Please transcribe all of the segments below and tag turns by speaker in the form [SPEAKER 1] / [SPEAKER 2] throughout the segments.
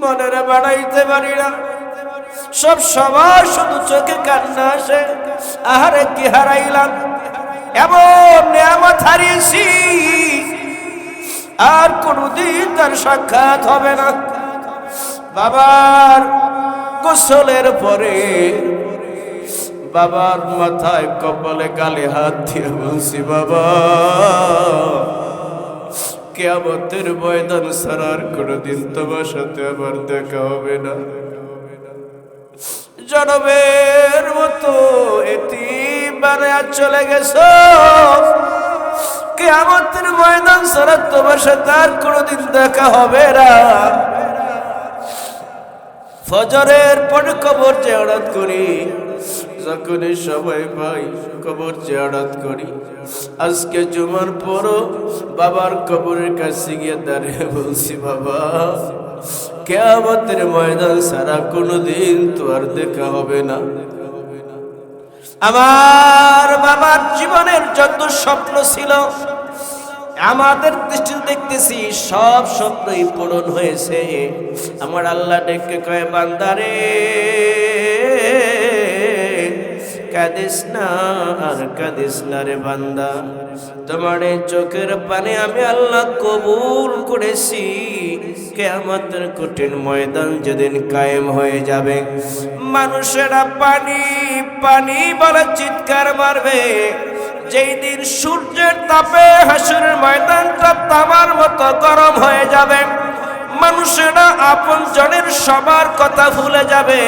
[SPEAKER 1] মনের বাড়াইতে পারি না। সব সবার শুধু চোখে কান্না আসে। আহারে কি হারাইলাম? এমন নিয়ামত হারিয়েছি। আর কোনদিন তার সাক্ষাৎ হবে না। বাবার গোসলের পরে বাবার মাথায় কপালে গালে হাত দিয়ে বলছি, বাবা কেয়ামতের ময়দান সারার কোনোদিন তোমার সাথে আবার দেখা হবে না। জনমের মতো এটি মানে আর চলে গেছ। কেয়ামতের ময়দান সারা তোমার সাথে আর কোনোদিন দেখা হবে না। ফজরের পরে কবর চেয়ারাত করি। যখনই সবাই পাই, কবর চেয়ারাত করি। আজকে জুমার পরও বাবার কবরের কাছে গিয়ে দাঁড়িয়ে বলছি, বাবা, কেয়ামতের ময়দান সারা কোনোদিন তো আর দেখা হবে না। আমার বাবার জীবনের যত স্বপ্ন ছিল, আমাদের দৃষ্টিতে দেখতেছি সব স্বপ্নই পূরণ হয়েছে। আমার আল্লাহ ডেকে কয়, বান্দারে কাদিস না আর কাদিস না রে বান্দা। তোমার চোখের পানে আমি আল্লাহ কবুল করেছি। কেয়ামতের কঠিন ময়দান যেদিন কায়েম হয়ে যাবে, মানুষেরা পানি পানি বলে চিৎকার মারবে। যেই দিন সূর্যের তাপে হাসুরের ময়দানটা তামার মতো গরম হয়ে যাবে, মানুষেরা আপন জনের সবার কথা ভুলে যাবে।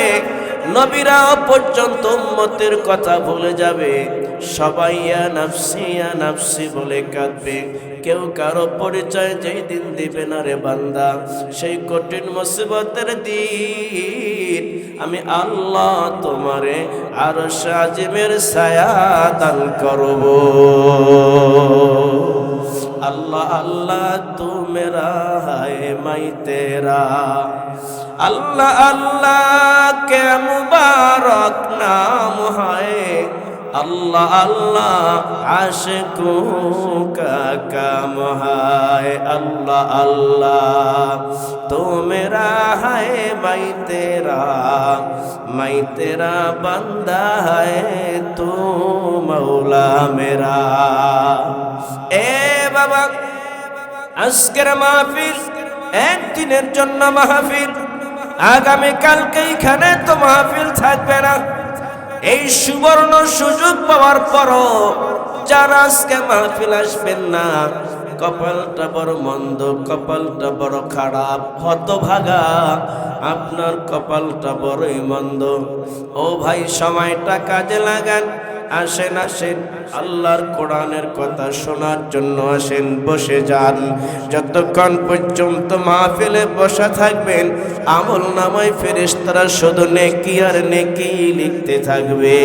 [SPEAKER 1] নবীরাও পর্যন্ত উম্মতের কথা ভুলে যাবে। সবাই নাফসি নাফসি বলে কাঁদবে। কেউ কারও পরিচয় যেই দিন দিবে না রে বান্দা, সেই কঠিন মুসিবতের দিন। আমি আল্লাহ তোমারে আর সাজিমের ছায়া দান করব। আল্লাহ আল্লাহ তুমেরা হায় মাই তেরা আল্লাহ আল্লাহ কে মুবারক নাম হায়। আল্লাহ আল্লাহ, আশেক কাম হায় আল্লাহ আল্লাহ। তোমরা হায় মাই তেরা মাই তেরা বান্দা হায় তু মৌলা মেরা। এ বাবা, আজকের মাহফিল একদিনের জন্য মাহফিল। আগামীকালকে এইখানে তো মাহফিল থাকবে না। এই সুবর্ণ সুযোগ পাওয়ার পরও যারা আজকে মাহফিল আসবেন না, কপালটা বড় মন্দ, কপালটা বড় খারাপ, হতভাগা, আপনার কপালটা বড়ই মন্দ। ও ভাই, সময়টা কাজে লাগান। আসেন আসেন। আল্লাহর কোরআনের কথা শোনার জন্য আসেন, বসে যান। যতক্ষণ পর্যন্ত মাহফিলে বসা থাকবেন, আমল নামায় ফেরেশতারা শুধু নেকি আর নেকি লিখতে থাকবে।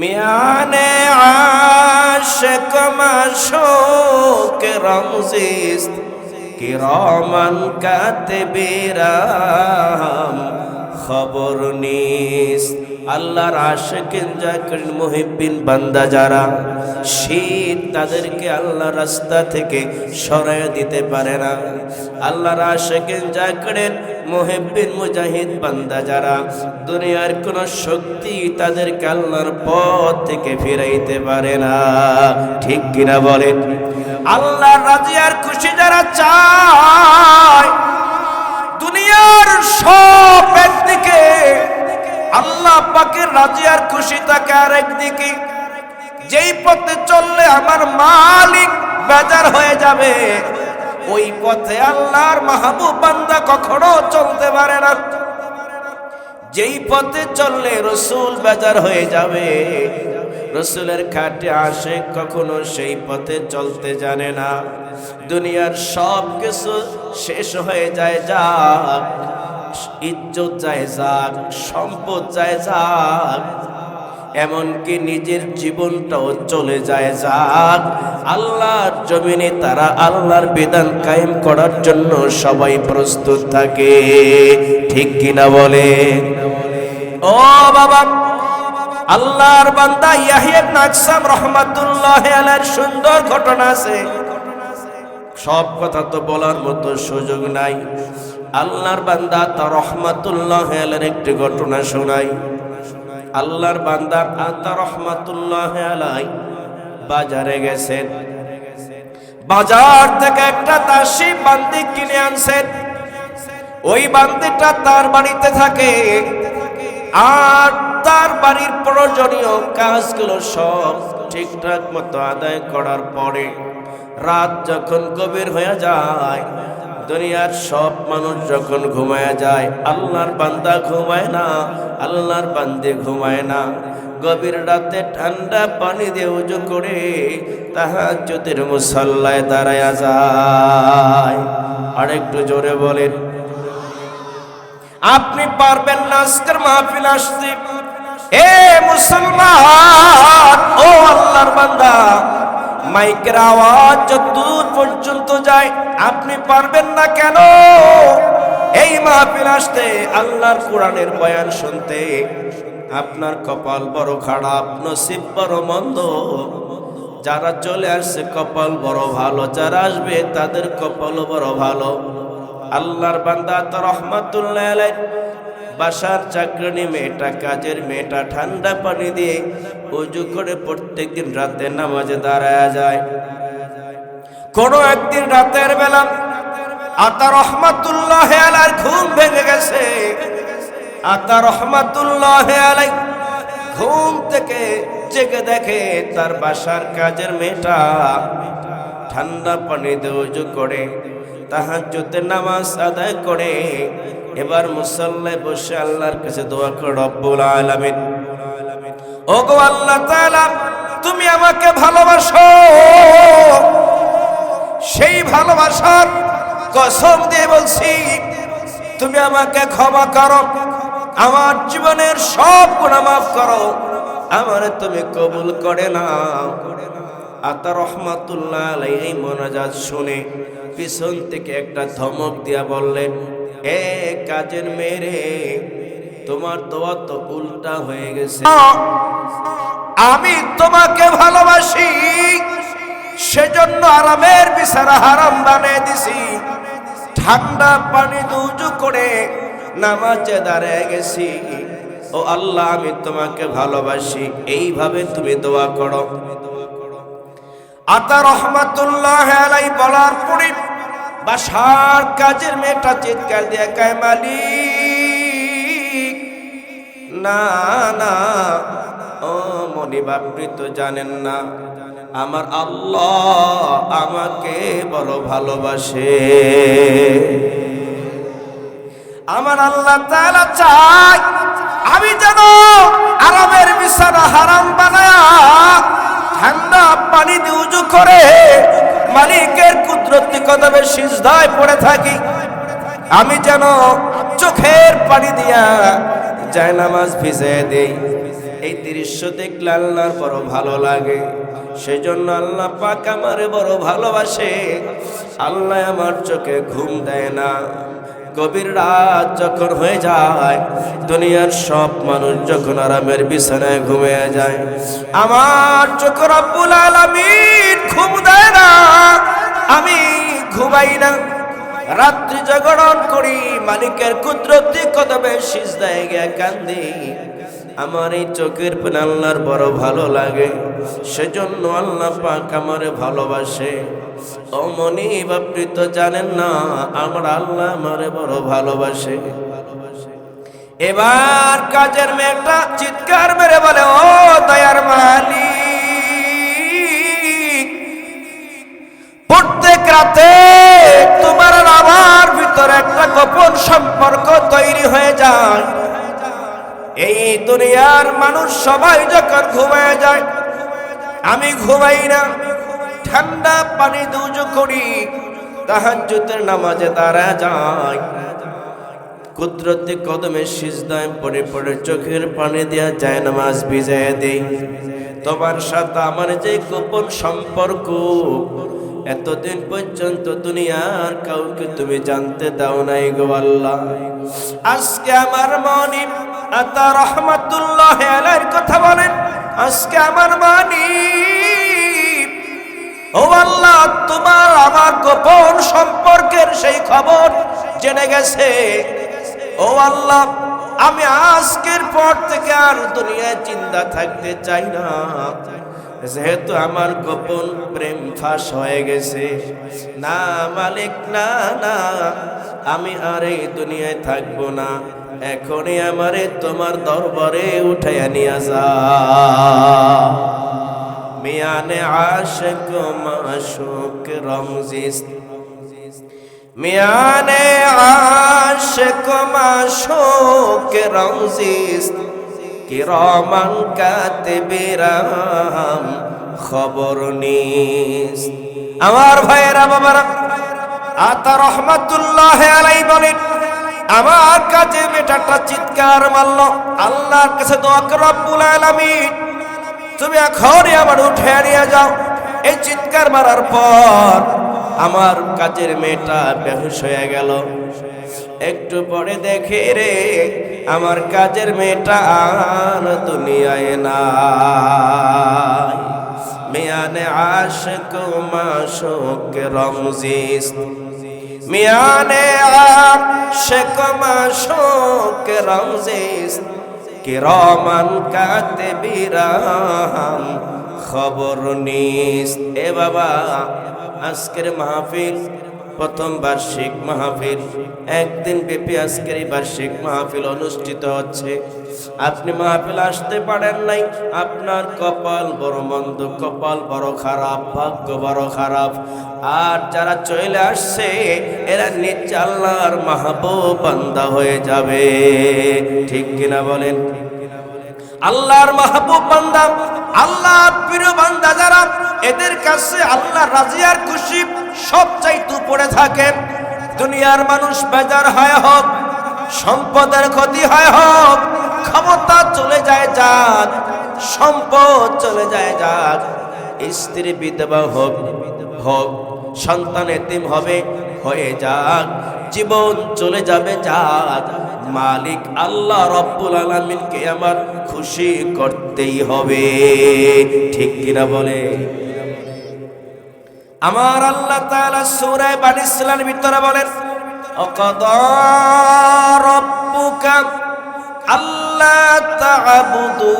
[SPEAKER 1] মিয়ানে আশক মাশোক রমজিস্ত, কিরমান কাতেবেরাম খবর নিস। আল্লাহর আশেকেন জাকির মুহিব্বিন বান্দা যারা, শীত তাদেরকে আল্লাহ রাস্তা থেকে সরায় দিতে পারে না। আল্লাহর আশেকেন জাকিরের মুহিব্বিন মুজাহিদ বান্দা যারা, দুনিয়ার কোন শক্তি তাদেরকে আল্লাহর পথ থেকে ফিরাইতে পারে না। ঠিক কিনা বলেন? আল্লাহর রাজি আর খুশি যারা চায় দুনিয়ার সব একদিকে আল্লাহ পাকের রাজি আর খুশি থাকে আর একদিকে যেই পথে চললে আমার মালিক বেজার হয়ে যাবে। ওই পথে আল্লাহর মাহবুব বান্দা কখনো চলতে পারে না। যেই পথে চললে রসুল বেজার হয়ে যাবে। রসুলের খাটে আসে কখনো সেই পথে চলতে জানে না। দুনিয়ার সব কিছু শেষ হয়ে যায় যা। ইজ্জত যায় যাক, সম্পদ যায় যাক। এমনকি নিজের জীবনটাও চলে যায় যাক। আল্লাহর জমিনে তারা আল্লাহর বিধান কায়েম করার জন্য সবাই প্রস্তুত থাকে। ঠিক কিনা বলে? ও বাবা, আল্লাহর বান্দা ইয়াহিয়া নাকসাম রহমাতুল্লাহ আলাইহির সুন্দর ঘটনা আছে। সব কথা তো বলার মতো সুযোগ নাই। আল্লাহর বান্দা তার রহমাতুল্লাহ আলের একটি ঘটনা শোনাই আল্লাহর বান্দা আতা রহমাতুল্লাহ আলাই বাজারে গেছেন। বাজার থেকে একটা দাসী বান্দি কিনে আনছেন। ওই বান্দিটা তার বাড়িতে থাকে আর তার বাড়ির প্রয়োজনীয় কাজগুলো সব ঠিকঠাক মতো আদায় করার পরে রাত যখন গভীর হয়ে যায় দুনিয়ার সব মানুষ যখন ঘুমায় যায়, আল্লাহর বান্দা ঘুমায় না, আল্লাহর বান্দে ঘুমায় না। গভীর রাতে ঠান্ডা পানি দিয়ে উজু করে তাহাজ্জুদের মুসাল্লায় দাঁড়ায় যায়। আরেকটু জোরে বলেন। আপনি পারবেন না আজকের মাহফিল আসতে। এ মুসলমান, ও আল্লাহর বান্দা মাইকের আওয়াজ যতদূর পর্যন্ত যায়, আপনি পারবেন না কেন? এই মাহফিল আসতে আল্লাহর কোরআনের বয়ান শুনতে আপনার কপাল বড় খারাপ, নসিব বড় মন্দ। যারা চলে আসছে, কপাল বড় ভালো। যারা আসবে, তাদের কপাল বড় ভালো। আল্লাহর বান্দা তো রহমাতুল্লাহ বাসার চাকরানি মেয়েটা, কাজের মেয়েটা ঠান্ডা পানি দিয়ে উজু করে প্রত্যেকদিন রাতে নামাজে দাঁড়ায় যায়। কোন একদিন রাতের বেলা আতা রহমাতুল্লাহ আলার ঘুম ভেঙে গেছে। আতা রহমাতুল্লাহ আলাই ঘুম থেকে জেগে দেখে তার বাসার কাজের মেয়েটা ঠান্ডা পানি দিয়ে উজু করে তাহাজ্জুদের নামাজ আদায় করে এবার মুসল্লায় বসে আল্লাহর কাছে দোয়া করে, রব্বুল আলামিন। ওগো আল্লাহ তাআলা, তুমি আমাকে ভালোবাসো। সেই ভালোবাসার কসম দিয়ে বলছি, তুমি আমাকে ক্ষমা করো। আমার জীবনের সব গুণা মাফ করো। আমার তুমি কবুল করে না আতা রহমাতুল্লাহ আলাই মোনাজাত শুনে পিছন থেকে একটা ধমক দিয়া বললেন এ কাজের মেরে তোমার দোয়া তো উল্টা হয়ে গেছে। আমি তোমাকে ভালোবাসি, সেজন্য আরামের বিছানা হারাম বানিয়ে দিছি। ঠান্ডা পানি দুজু করে নামাজে দাঁড়িয়ে গেছি। ও আল্লাহ, আমি তোমাকে ভালোবাসি, এইভাবে তুমি দোয়া করো। আতা রহমাতুল্লাহ আলাই বলার পরে বাসার কাজের মেয়েটা চিৎকার দিয়ে কায়, মালিক, না না, ও মনি বাপরি তো জানেন না, আমার আল্লাহ আমাকে বড় ভালোবাসে। আমার আল্লাহ তাআলা চাই আমি যেন আরামের বিছানা হারাম বানায়া ঠান্ডা পানি দিয়ে উজু করে মালিকের কুদরতি কদমের সিজদায় পড়ে থাকি। আমি যেন চোখের পানি দিয়া যায় নামাজ ভিজে দেই। এই দৃশ্য দেখলে আল্লাহর বড় ভালো লাগে। সেজন্য আল্লাহ পাক আমার বড় ভালোবাসে। আল্লাহ আমার চোখে ঘুম দেয় না। গভীর রাত যখন হয়ে যায়, দুনিয়ার সব মানুষ যখন আরামের বিছানায় ঘুমিয়ে যায়, আমার চোখ রব্বুল আলামিন ঘুম দেয় না, আমি ঘুমাই না। রাত্রি জাগরণ করি, মালিকের কুদরতি কদমে সিজদায় গিয়া কান্দি। আমার এই চোখের পেন আল্লাহর বড় ভালো লাগে, সেজন্য আল্লাহ পাক আমারে ভালোবাসে। ও মনি বাপরি তো জানেন না, আমার আল্লাহ আমারে বড় ভালোবাসে। এবার কাজের মেয়েটা চিৎকার মেরে বলে, ও দয়ার মালিক, প্রত্যেক রাতে তোমার আমার ভিতরে একটা গোপন সম্পর্ক তৈরি হয়ে যায়। এই দুনিয়ার মানুষ সবাই যখন ঘুমায় যায়, আমি ঘুমাই না। ঠান্ডা পানি দুজো করি, তাহাজ্জুদের নামাজে তারা যায়। কুদরতি কদমে সিজদায় পড়ে পড়ে চোখের পানি দেয়া যায় নামাজ ভিজায় দেই। তোমার সাথে আমার যে গোপন সম্পর্ক, এতদিন পর্যন্ত দুনিয়ার কাউকে তুমি জানতে দাও নাই গো আল্লাহ। আজকে আমার মনি আতা রহমাতুল্লাহ আলাইহির কথা বলেন, আজকে আমার মানি ও আল্লাহ, তোমার আমার গোপন সম্পর্কের সেই খবর জেনে গেছে। ও আল্লাহ, আমি আজকের পর থেকে আর দুনিয়ায় চিন্তা থাকতে চাই না। যেহেতু আমার গোপন প্রেম ফাঁস হয়ে গেছে। না মালিক, না না, আমি আর এই দুনিয়ায় থাকব না। এখনই আমারে তোমার দরবারে উঠাইয়া নিয়ে যা। মিয়ানে আশক মাশুক রমজিস। মিয়ানে আশক মাশুক রমজিস। কিরমান কাতিবিরাম খবর নিস। আমার ভাইয়েরা বাবারা, আতা রহমাতুল্লাহ আলাই বলেন, আমার কাছে বেটাটা চিৎকার মারল, আল্লাহর কাছে দোয়া কর, রব্বুল আলামিন। তুমি এখনই আমার উঠে নিয়ে যাও। এই চিৎকার মারার পর আমার কাজের মেয়েটা বেহুশ হয়ে গেল। একটু পরে দেখে রে, আমার কাজের মেয়েটা আর দুনিয়ায় না মিয়ানে আশক মাশক রমজিস মিয়ানে আশক মাশক রমজিস কিরমান কাতিবিরাম খবর নিস। এ বাবা আজকের মাহফিল প্রথম বার্ষিক মাহফিল। একদিন ব্যাপী আজকের এই বার্ষিক মাহফিল অনুষ্ঠিত হচ্ছে। আপনি মাহফিল আসতে পারেন নাই, আপনার কপাল বড় মন্দ, কপাল বড় খারাপ, ভাগ্য বড় খারাপ। আর যারা চলে আসছে, এরা নিচে আল্লাহর মাহবুব হয়ে যাবে। ঠিক কিনা বলেন? আল্লাহর মাহবুব বান্দা, আল্লাহর প্রিয় বান্দা যারা, এদের কাছে আল্লাহ রাজিয়ার খুশি। সব চাইতে উপরে থাকেন। দুনিয়ার মানুষ বেজার হয় হোক, সম্পদের ক্ষতি হয় হোক, ক্ষমতা চলে যায় যাক, সম্পদ চলে যায় যাক। স্ত্রী বিধবা হোক হোক, সন্তান এতিম হবে, হয়ে যাক। জীবন চলে যাবে যাক। মালিক আল্লাহ রব্বুল আলমিনকে আমার খুশি করতেই হবে। ঠিক কিনা বলে? আমার আল্লাহ তাআলা সূরা বানী ইসরাইলের ভিতরে বলেন, অকদা রব্বুকা তা'বুদু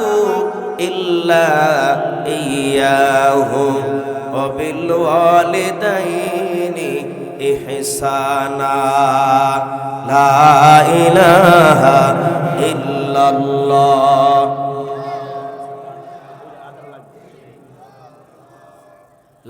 [SPEAKER 1] ইহসানা। লা ইলাহা ইল্লাল্লাহ।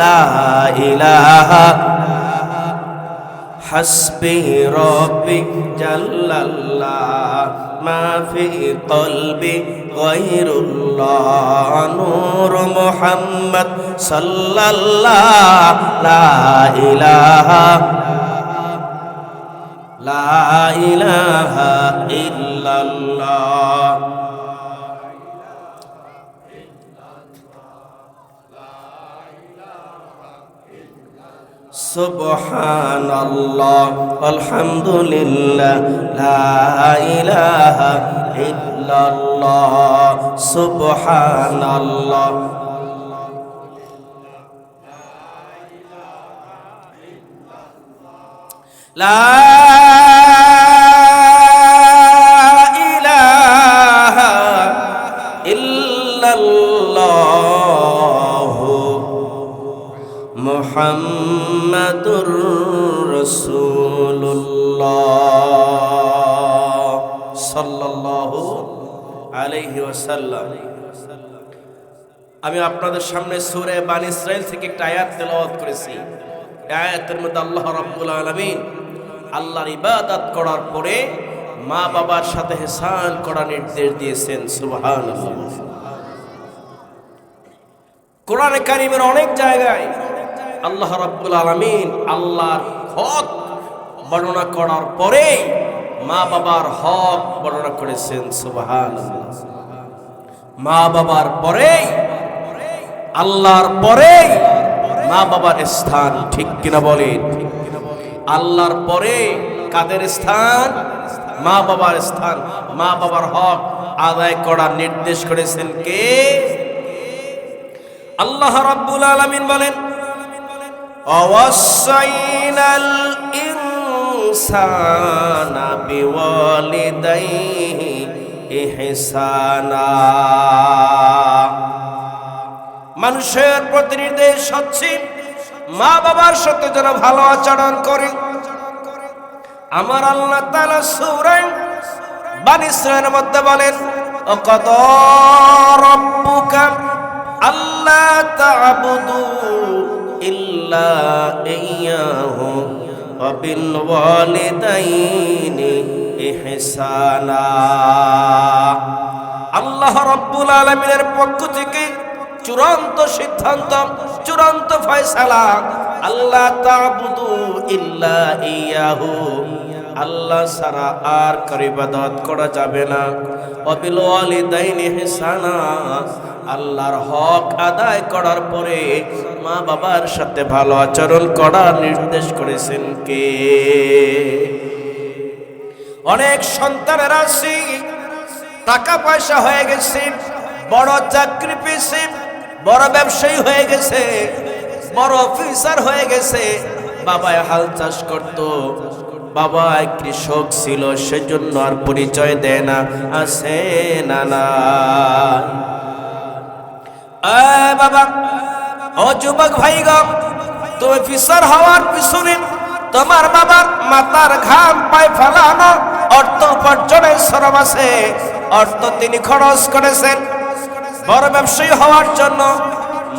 [SPEAKER 1] লা ইলাহা হাসবি রব্বি জাল্লাল্লাহ মা ফি কলবি গায়রুল্লাহ নূর মুহাম্মদ সাল্লাল্লাহ লা ইলাহা লা سبحان الله والحمد لله لا إله إلا الله سبحان الله لا إله إلا الله মুহাম্মাদুর রাসূলুল্লাহ সাল্লাল্লাহু আলাইহি আমি আপনাদের সামনে সূরা বানী ইসরাইল থেকে একটা আয়াত তেলাওয়াত করেছি। আয়াতের মধ্যে আল্লাহ রাব্বুল আলামিন আল্লাহর ইবাদত করার পরে মা বাবার সাথে হেসান করার নির্দেশ দিয়েছেন, সুবহানাল্লাহ। কোরআনে কারিমের অনেক জায়গায় আল্লাহ রাব্বুল আলামিন আল্লাহর হক বর্ণনা করার পরে মা বাবার হক বর্ণনা করেছেন, সুবহানাল্লাহ। মা বাবার পরে আল্লাহর পরে মা বাবার স্থান, ঠিক কিনা বলেন? আল্লাহর পরে কাদের স্থান? মা বাবার স্থান। মা বাবার হক আদায় করার নির্দেশ করেছেন কে? আল্লাহ রাব্বুল আলামিন বলেন অবসাইনাল ইনসানা বিওয়ালিদাইহি ইহসানা মানুষের প্রতি নির্দেশ হচ্ছে মা বাবার সাথে যেন ভালো আচরণ করে। আমার আল্লাহ তাআলা সূরা বানি মধ্যে বলেন কত রব্বুকা আল্লাহ তা'বুদু আল্লাহ রাব্বুল আলামিনের পক্ষ থেকে চূড়ান্ত সিদ্ধান্ত, চূড়ান্ত ফয়সালা আল্লাহ তা'বুদু ইল্লা ইয়াহু। আল্লাহ সারা আর কার ইবাদত করা যাবে না। অবিল ওয়ালিদাইনি ইহসানা। আল্লাহর হক আদায় করার পরে মা বাবার সাথে ভালো আচরণ করার নির্দেশ করেছেন কে? অনেক সন্তানের আছে, টাকা পয়সা হয়ে গেছে, বড় চাকরি পেয়েছে, বড় ব্যবসায়ী হয়ে গেছে, বড় অফিসার হয়ে গেছে বাবায় হাল চাষ করত বাবা কৃষক ছিল, সেজন্য আর পরিচয় দেয় না, আছে না না বাবা, ও যুবক ভাই গো তুমি অফিসার হওয়ার পিছনে তোমার বাবার মাতার ঘাম পায় ফেলানো অর্থ উপার্জনের শ্রম আছে। অর্থ তিনি খরচ করেছেন। বড় ব্যবসায়ী হওয়ার জন্য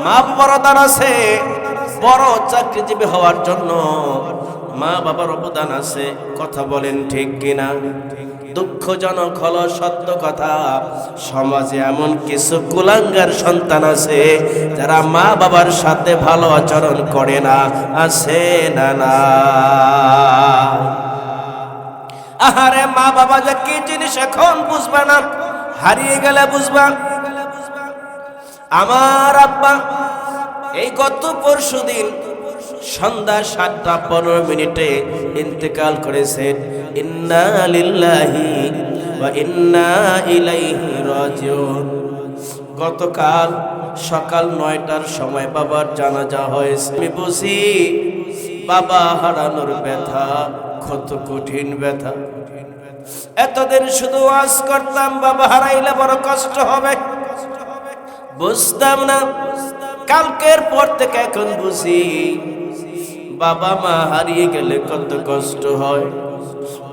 [SPEAKER 1] মা বাবার আছে। বড় চাকরিজীবী হওয়ার জন্য মা বাবার অবদান আছে। কথা বলেন ঠিক কিনা? দুঃখজনক হলো সত্য কথা। সমাজে এমন কিছু কুলাঙ্গার সন্তান আছে, যারা মা বাবার সাথে ভালো আচরণ করে না। আছে না না? আহারে, মা বাবা যে কি জিনিস এখন বুঝবে না? হারিয়ে গেলে বুঝবা। আমার আব্বা, এই গত পরশু দিন সন্ধ্যা সাতটা পনেরো মিনিটে ইন্তেকাল করেছেন। ইন্না ইন্না গতকাল সকাল নয়টার সময় বাবার জানাজা হয়েছে। আমি বুঝি বাবা হারানোর ব্যথা, কত কঠিন ব্যথা। এতদিন শুধু ওয়াজ করতাম, বাবা হারাইলে বড় কষ্ট হবে। বুঝতাম না, কালকের পর থেকে এখন বুঝি বাবা মা হারিয়ে গেলে কত কষ্ট হয়।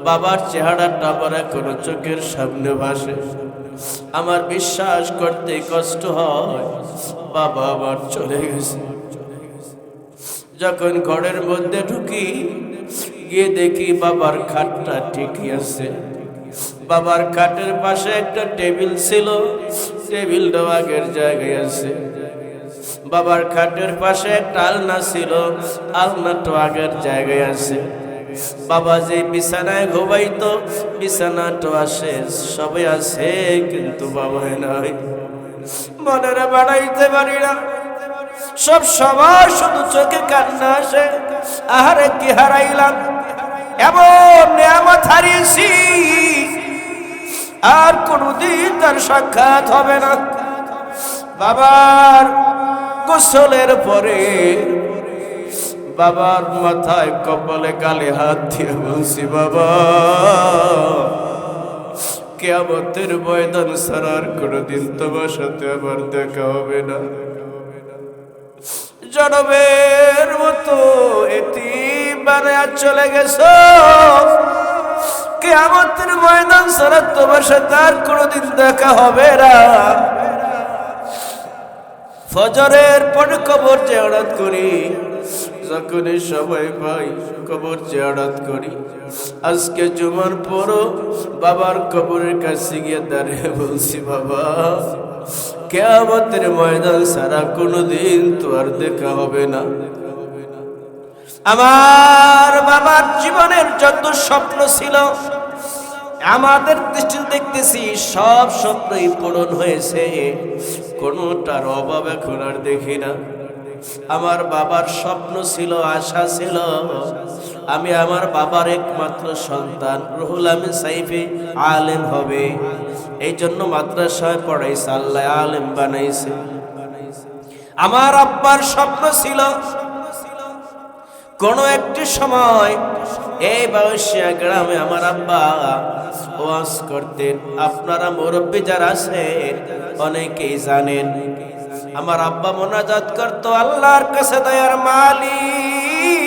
[SPEAKER 1] বাবার চেহারাটা আমার এখনও চোখের সামনে ভাসে। আমার বিশ্বাস করতে কষ্ট হয়, বাবা আমার চলে গেছে। যখন ঘরের মধ্যে ঢুকি, গিয়ে দেখি বাবার খাটটা ঠিকই আছে। বাবার খাটের পাশে একটা টেবিল ছিল টেবিলটা আগের জায়গায় আছে। বাবার খাটের পাশে একটা আলনা ছিল আলনাটা আগের জায়গায় আছে। বাবা যে বিছানায় ঘুমাইতো, বিছানাটা আসে সবাই আছে কিন্তু বাবা নাই। মনেরা বাড়াইতে পারি না। সব সবার শুধু চোখে কান্না আসে। আহারে কি হারাইলাম? এমন নিয়ামত হারিয়েছি। আর কোনদিন তার সাক্ষাৎ হবে না। বাবার গোসলের পরে বাবার মাথায় কপালে গালে হাত দিয়ে বলছি, বাবা, কেয়ামতের ময়দান সারার কোনোদিন তোমার সাথে আবার দেখা হবে না। জনমের মতো এটি মানে আর চলে গেছ। কেয়ামতের ময়দান সারা তোমার সাথে আর কোনোদিন দেখা হবে না। ফজরের পরে কবর চেয়ারাত করি। যখনই সবাই পাই, কবর চেয়ারাত করি। আজকে জুমার পরও বাবার কবরের কাছে গিয়ে দাঁড়িয়ে বলছি, বাবা, কেয়ামতের ময়দান সারা কোনোদিন তো আর দেখা হবে না। আমার বাবার জীবনের যত স্বপ্ন ছিল, আমাদের দৃষ্টিতে দেখতেছি সব স্বপ্নই পূরণ হয়েছে। কোনোটার অভাব এখন আর দেখি না। আমার বাবার স্বপ্ন ছিল, আশা ছিল। আমি আমার বাবার একমাত্র সন্তান, রুহুল আমি সাইফে আলেম হবে। এই জন্য মাদ্রাসায় পড়াইছে, আল্লাহ আলেম বানাইছে। আমার আব্বার স্বপ্ন ছিল, কোন একটি সময় এই বাউসিয়া গ্রামে আমার আব্বা ওয়াজ করতেন। আপনারা মুরব্বী যারা আছে অনেকেই জানেন। আমার আব্বা মোনাজাত করত আল্লাহর কাছে দয়ার মালিক।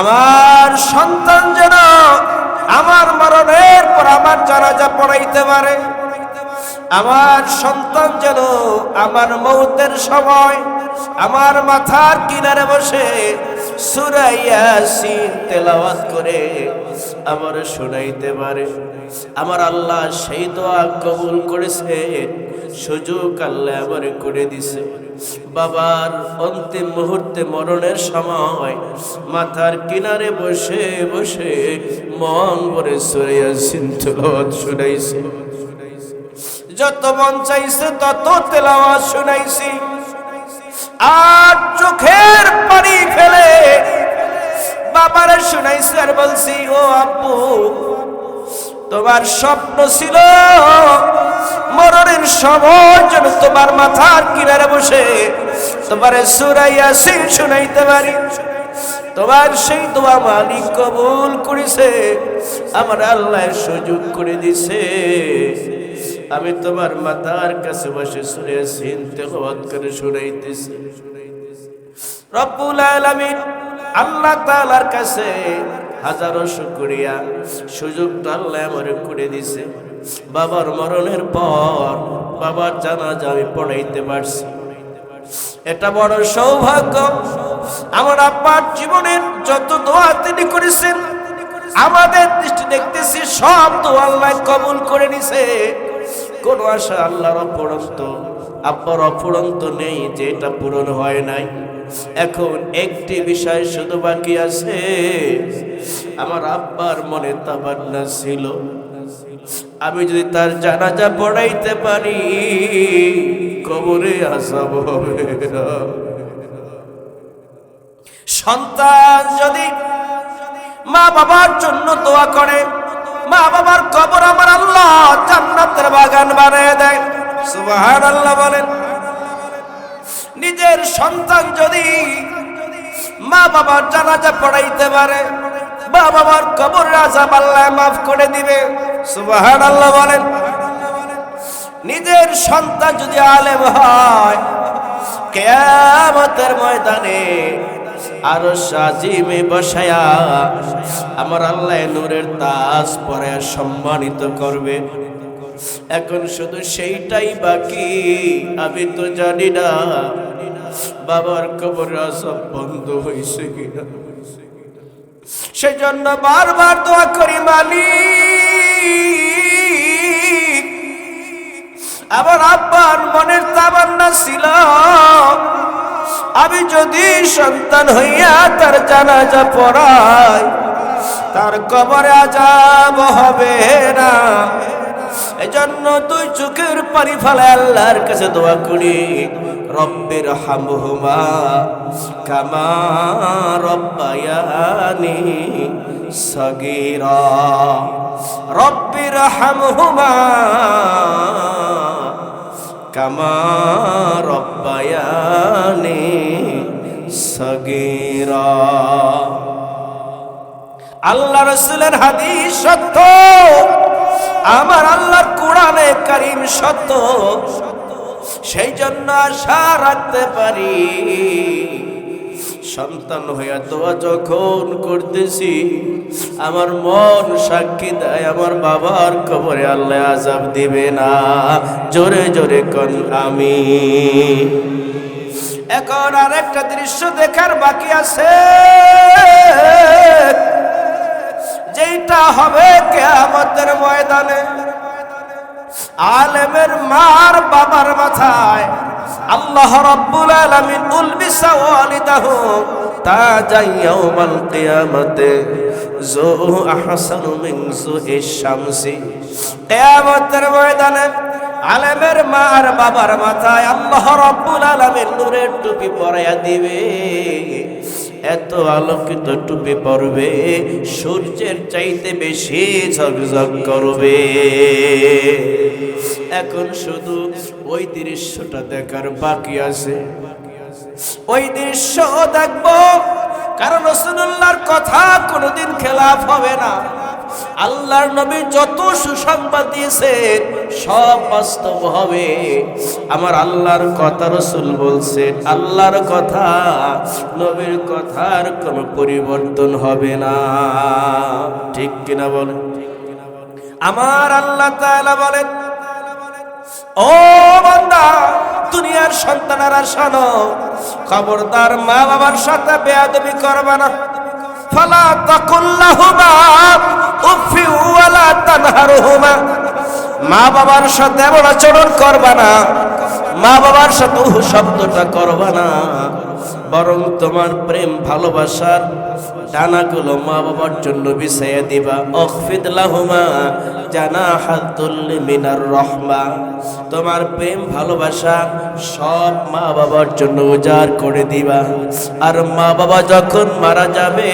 [SPEAKER 1] আমার সন্তান যেন আমার মরণের পর আমার জানাজা পড়াইতে পারে। আমার সন্তান যেন আমার মৌতের সময় আমার মাথার কিনারে বসে সুরাইয়াসিন তেলাওয়াত করে আমার শোনাইতে পারে। আমার আল্লাহ সেই দোয়া কবুল করেছে, সুযোগ আল্লাহ আমার করে দিছে। বাবার অন্তিম মুহূর্তে মরণের সময় মাথার কিনারে বসে বসে মন ভরে সুরাইয়াসিন তেলাওয়াত শুনাইছে। যত মন চাইছে তত তেলাওয়াত শুনাইছি। আর চোখের পানি ফেলে বাবারে শুনাইছি আর বলছি, ও আব্বু, তোমার স্বপ্ন ছিল মরণের সময় যেন তোমার মাথার কিনারে বসে তোমারে সুরাইয়া সিং শুনাইতে পারি। তোমার সেই দোয়া মালিক কবুল করেছে, আমার আল্লাহ সুযোগ করে দিছে আমি তোমার মাতার কাছে বসে শুনে চিনতে হওয়াত করে শুনাইতেছি। রব্বুল আলামিন আল্লাহ তাআলার কাছে হাজারো শুকরিয়া, সুযোগ তো আল্লাহ আমার করে দিছে। বাবার মরণের পর বাবার জানাজা আমি পড়াইতে পারছি। এটা বড় সৌভাগ্য। আমার আব্বার জীবনের যত দোয়া তিনি করেছেন, আমাদের দৃষ্টি দেখতেছি সব দোয়া আল্লাহ কবুল করে নিছে। কোন আশা আল্লাহর অপরন্ত আব্বার অপরন্ত নেই যে এটা পূরণ হয় নাই এখন একটি বিষয় শুধু বাকি আছে, আমার আব্বার মনে তাবান্না ছিল আমি যদি তার জানাজা পড়াইতে পারি, কবরে আসাব। সন্তান যদি মা বাবার জন্য দোয়া করে মা বাবার কবর আমার আল্লাহ জান্নাতের বাগান বানিয়ে দেয়। সুবহান আল্লাহ বলেন। নিজের সন্তান যদি মা বাবার জানাজা পড়াইতে পারে, মা বাবার কবর রাজা আল্লাহ মাফ করে দিবে। সুবাহান আল্লাহ বলেন। নিজের সন্তান যদি আলেম হয়, কেয়ামতের ময়দানে আরও সাজিমে বসায়া আমার আল্লাহ নূরের তাজ পরে সম্মানিত করবে। এখন শুধু সেইটাই বাকি, আমি তো জানি না বাবার কবর সব বন্ধ হয়েছে কিনা। সেজন্য বারবার দোয়া করি, মালিক, আমার আব্বার মনের তাবান্না ছিল। আমি যদি সন্তান হইয়া তার জানাজা পড়াই, তার কবরে আজাব হবে না। এজন্য তুই চোখের পানি ফেলে আল্লাহর কাছে দোয়া করি, রব্বের হামহুমা কামা রব্বায়ানি সগীরা। রব্বির হামহুমা কামা রব্বায়ানি সগীরা। আল্লাহ রসুলের হাদিস সত্য, আমার আল্লাহর কোরআনে করিম সত্য সেই জন্য আশা রাখতে পারি। সন্তান হইয়া দোয়া যখন করতেছি, আমার মন সাক্ষী দেয়, আমার বাবার কবরে আল্লাহ আজাব দিবে না। জোরে জোরে কন আমি এখন আর একটা দৃশ্য দেখার বাকি আছে। যেটা হবে কেয়ামতের ময়দানে। আলেমের মার বাবার মাথায়। আল্লাহ রাব্বুল আলামিন উলবিসা ওয়ালিদাহু তাজান ইয়াউমাল কিয়ামাতে যু আহসানু মিন শামসি। কিয়ামতের ময়দানে আলেমের মা আর বাবার মাথায় আল্লাহ রাব্বুল আলামিন নূরের টুপি পরাইয়া দিবে। এত আলোকিত টুপি পরবে, সূর্যের চাইতে বেশি ঝকঝক করবে। এখন শুধু ওই দৃশ্যটা দেখার বাকি আছে। ওই দৃশ্য দেখব, কারণ রসুল্লাহর কথা কোনোদিন খেলাফ হবে না। আল্লাহর নবী যত সুসংবাদ দিয়েছেন, সব বাস্তব হবে। আমার আল্লাহর কথা রসুল বলছে আল্লাহর কথা, নবীর কথার কোনো পরিবর্তন হবে না। ঠিক কিনা বলেন? আমার আল্লাহ তাআলা বলেন ও বান্দা, দুনিয়ার সন্তানারা শোনো, খবরদার মা বাবার সাথে বেয়াদবি করবে না। ফালা তাকুল্লাহুমা, উফি ওয়ালা তানহারহুমা। মা বাবার সাথে এমন আচরণ করবা না মা বাবার সাথে শব্দটা করবা না। বরং তোমার প্রেম ভালোবাসার ডানাগুলো মা বাবার জন্য বিছাইয়া দিবা। অখফিদ লাহুমা জানা হাতুল মিনার রহমা। তোমার প্রেম ভালোবাসা সব মা বাবার জন্য উজাড় করে দিবা। আর মা বাবা যখন মারা যাবে,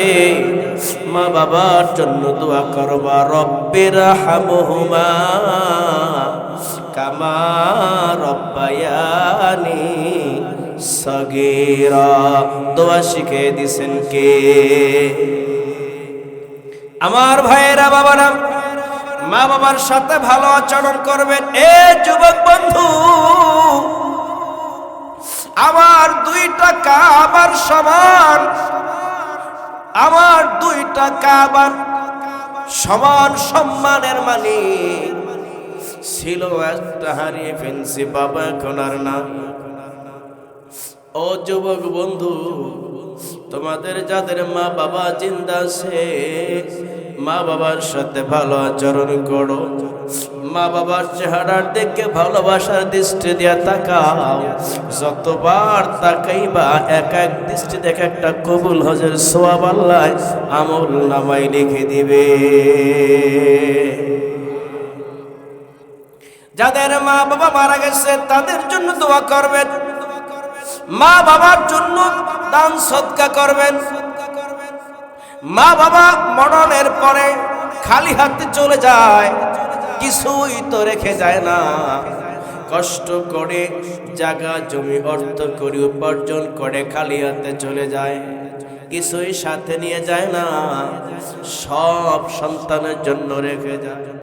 [SPEAKER 1] মা বাবার জন্য দোয়া করবা রব্বের হামহুমা কামা রব্বায়ানি সগীরা, দোয়া শিখে দিছেন কে? আমার ভাইয়েরা, বাবারা মা বাবার সাথে ভালো আচরণ করবেন। এ যুবক বন্ধু, আমার দুইটা কাবার সমান, আমার দুইটা কাবার সমান সম্মানের মালিক। ছিল একটা হারিয়ে ফেলছি, বাবা এখন আর না। ও যুবক বন্ধু, তোমাদের যাদের মা বাবা জিন্দা আছে মা বাবার সাথে ভালো আচরণ করো। মা বাবার চেহারার দেখে ভালোবাসার দৃষ্টি দিয়া তাকাও। যতবার তাকাইবা এক এক দৃষ্টি দেখে একটা কবুল হজের সোয়াব আল্লাহ আমল নামাই লিখে দিবে। যাদের মা বাবা মারা গেছে, তাদের জন্য দোয়া করবেন। মা বাবার জন্য দান সৎকা করবেন। মা বাবা মরণের পরে খালি হাতে চলে যায়, কিছুই তো রেখে যায় না। কষ্ট করে জায়গা জমি অর্থ করে, উপার্জন করে খালি হাতে চলে যায়, কিছুই সাথে নিয়ে যায় না, সব সন্তানের জন্য রেখে যায়।